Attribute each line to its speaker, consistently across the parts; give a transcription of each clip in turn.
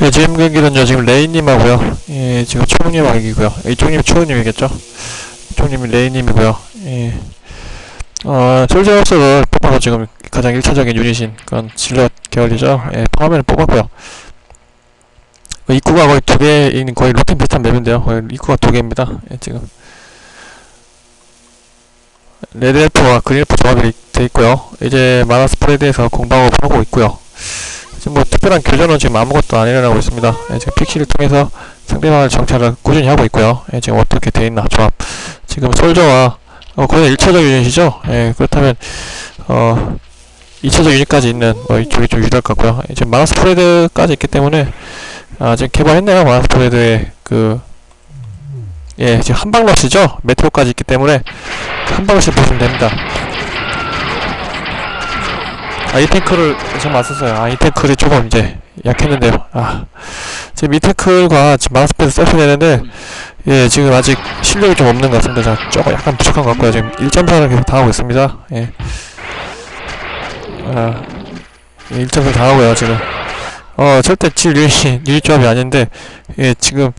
Speaker 1: 예, 지금 경기는요, 지금 레이님하고요, 예, 지금 초롱님하고 이기고요. 이쪽님이 초롱님이겠죠? 이쪽님이 레이님이고요. 예. 어, 솔저업석을 뽑아서 지금 가장 1차적인 유닛인 그런 질럿 계열이죠. 예, 파워맨을 뽑았고요. 그 입구가 거의 두 개인 거의 루틴 비슷한 맵인데요. 거의 입구가 두 개입니다. 예, 지금. 레드 엘프와 그린 엘프 조합이 돼 있고요. 이제 마나 스프레드에서 공방을 하고 있고요. 지금 뭐 특별한 교전은 지금 아무것도 안 일어나고 있습니다. 예, 지금 픽시를 통해서 상대방을 정찰을 꾸준히 하고 있고요. 예, 지금 어떻게 돼 있나 조합. 지금 솔저와 어, 거의 1차적 유닛이죠. 예, 그렇다면 어 2차적 유닛까지 있는 뭐 이쪽이 좀 유리할 것 같고요. 예, 지금 마나 스 프레드까지 있기 때문에 아 지금 개발했네요. 마나 스 프레드의 그 예, 지금 한방러시죠? 메테오까지 있기 때문에 그 한방러시 보시면 됩니다. 아, 이 탱크를 안 썼어요. 아, 이 탱크를 조금 이제 약했는데요. 아, 지금 이 탱크가 지금 마우스패드 써야 되는데, 예, 지금 아직 실력이 좀 없는 것 같습니다. 자, 조금 약간 부족한 것 같고요. 지금 1.4를 계속 당하고 있습니다. 예. 아, 예, 1.4 당하고요, 지금. 어, 절대 질 유닛, 유닛 조합이 아닌데, 예, 지금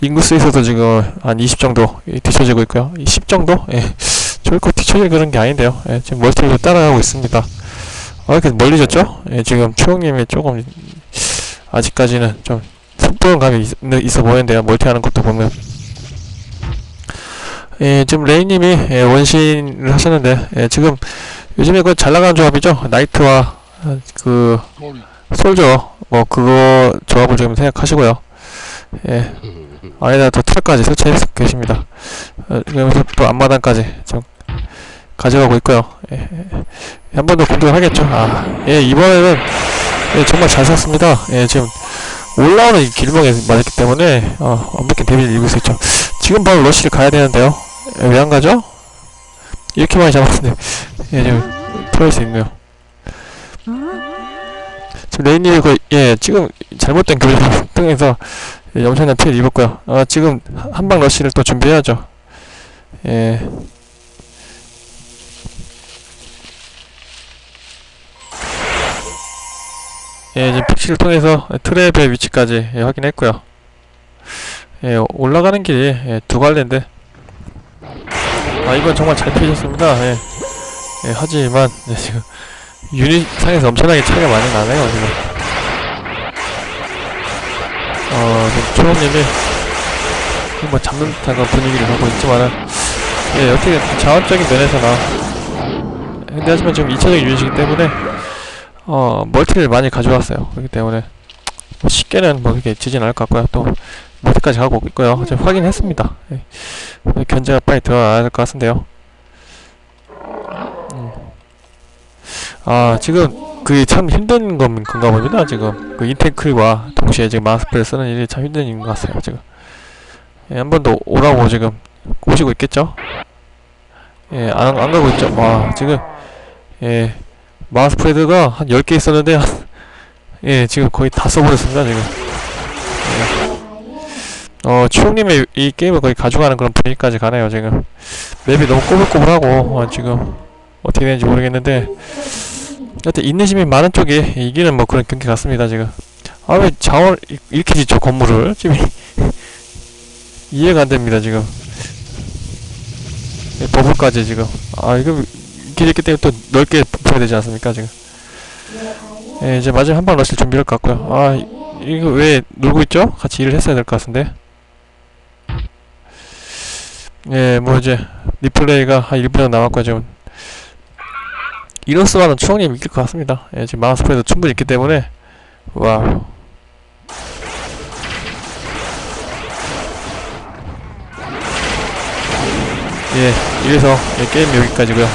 Speaker 1: 인구수에서도 지금 한 20 정도 예, 뒤쳐지고 있고요. 10 정도? 예. 절코 뒤쳐질 그런 게 아닌데요. 예, 지금 멀티로 따라가고 있습니다. 아, 이렇게 멀리 졌죠? 예, 지금 초영님이 조금 아직까지는 좀 속도감 감이 있, 있어 보이는데요. 멀티하는 것도 보면. 예, 지금 레이님이 예, 원신을 하셨는데 예, 지금 요즘에 그 잘 나가는 조합이죠. 나이트와 어, 그 솔저 뭐 그거 조합을 지금 생각하시고요. 예, 안에다 또 트랙까지 설치해 계십니다. 어, 그러면서 또 앞마당까지 좀 가져가고 있고요. 예, 한 번 더 공격을 하겠죠. 아, 예, 이번에는 예, 정말 잘 샀습니다. 예, 지금 올라오는 이 길목에 맞았기 때문에 어, 완벽히 데미지를 입을 수 있죠. 지금 바로 러쉬를 가야 되는데요. 예, 왜안 가죠? 이렇게 많이 잡았는데 예, 지금 털릴 수 있네요. 지금 레인님이 그, 예, 지금 잘못된 교전 등에서 예, 엄청난 피해를 입었고요. 어, 지금 한방 러쉬를 또 준비해야죠. 예. 예, 이제 픽시를 통해서 트랩의 위치까지 예, 확인했고요. 예, 올라가는 길이 예, 두 갈래인데 아 이건 정말 잘 피해졌습니다. 예, 예, 하지만 예, 지금 유닛 상에서 엄청나게 차이가 많이 나네요. 지금 어, 초롱님이 뭐 잡는 듯한 분위기를 갖고 있지만은 예, 어떻게 자원적인 면에서나 근데 하지만 지금 2차적인 유닛이기 때문에 어, 멀티를 많이 가져왔어요. 그렇기 때문에 뭐 쉽게는 뭐 이렇게 지진 않을 것 같고요. 또 멀티까지 가고 있고요. 지금 확인했습니다. 예. 견제가 빨리 들어가야 될 것 같은데요. 음. 아 지금 그게 참 힘든 건 건가 봅니다. 지금 그 인테클과 동시에 지금 마스크를 쓰는 일이 참 힘든 일인 것 같아요. 지금 예, 한 번 더 오라고 지금 꼬시고 있겠죠? 예, 안, 안 가고 있죠? 와, 지금, 예, 마스프레드가 한 10개 있었는데, 한- 예, 지금 거의 다 써버렸습니다, 지금. 예. 어, 추억님의 이 게임을 거의 가져가는 그런 분위기까지 가네요, 지금. 맵이 너무 꼬불꼬불하고, 어, 지금, 어떻게 되는지 모르겠는데, 하여튼, 인내심이 많은 쪽이 이기는 뭐 그런 경기 같습니다, 지금. 아, 왜 자원, 이- 이렇게 짓죠, 건물을? 지금, 이해가 안 됩니다, 지금. 예, 버블까지 지금. 아, 이거, 길이 있기 때문에 또 넓게 붙여야 되지 않습니까, 지금. 예, 이제 마지막 한 방 러시를 준비할 것 같고요. 아, 이- 이거 왜 놀고 있죠? 같이 일을 했어야 될 것 같은데. 예, 뭐 이제, 리플레이가 한 1분 정도 남았고요, 지금. 이로스와는 추억님 이길 것 같습니다. 예, 지금 마우스프레도 충분히 있기 때문에, 와우. 예, 이래서 예, 게임 여기까지고요.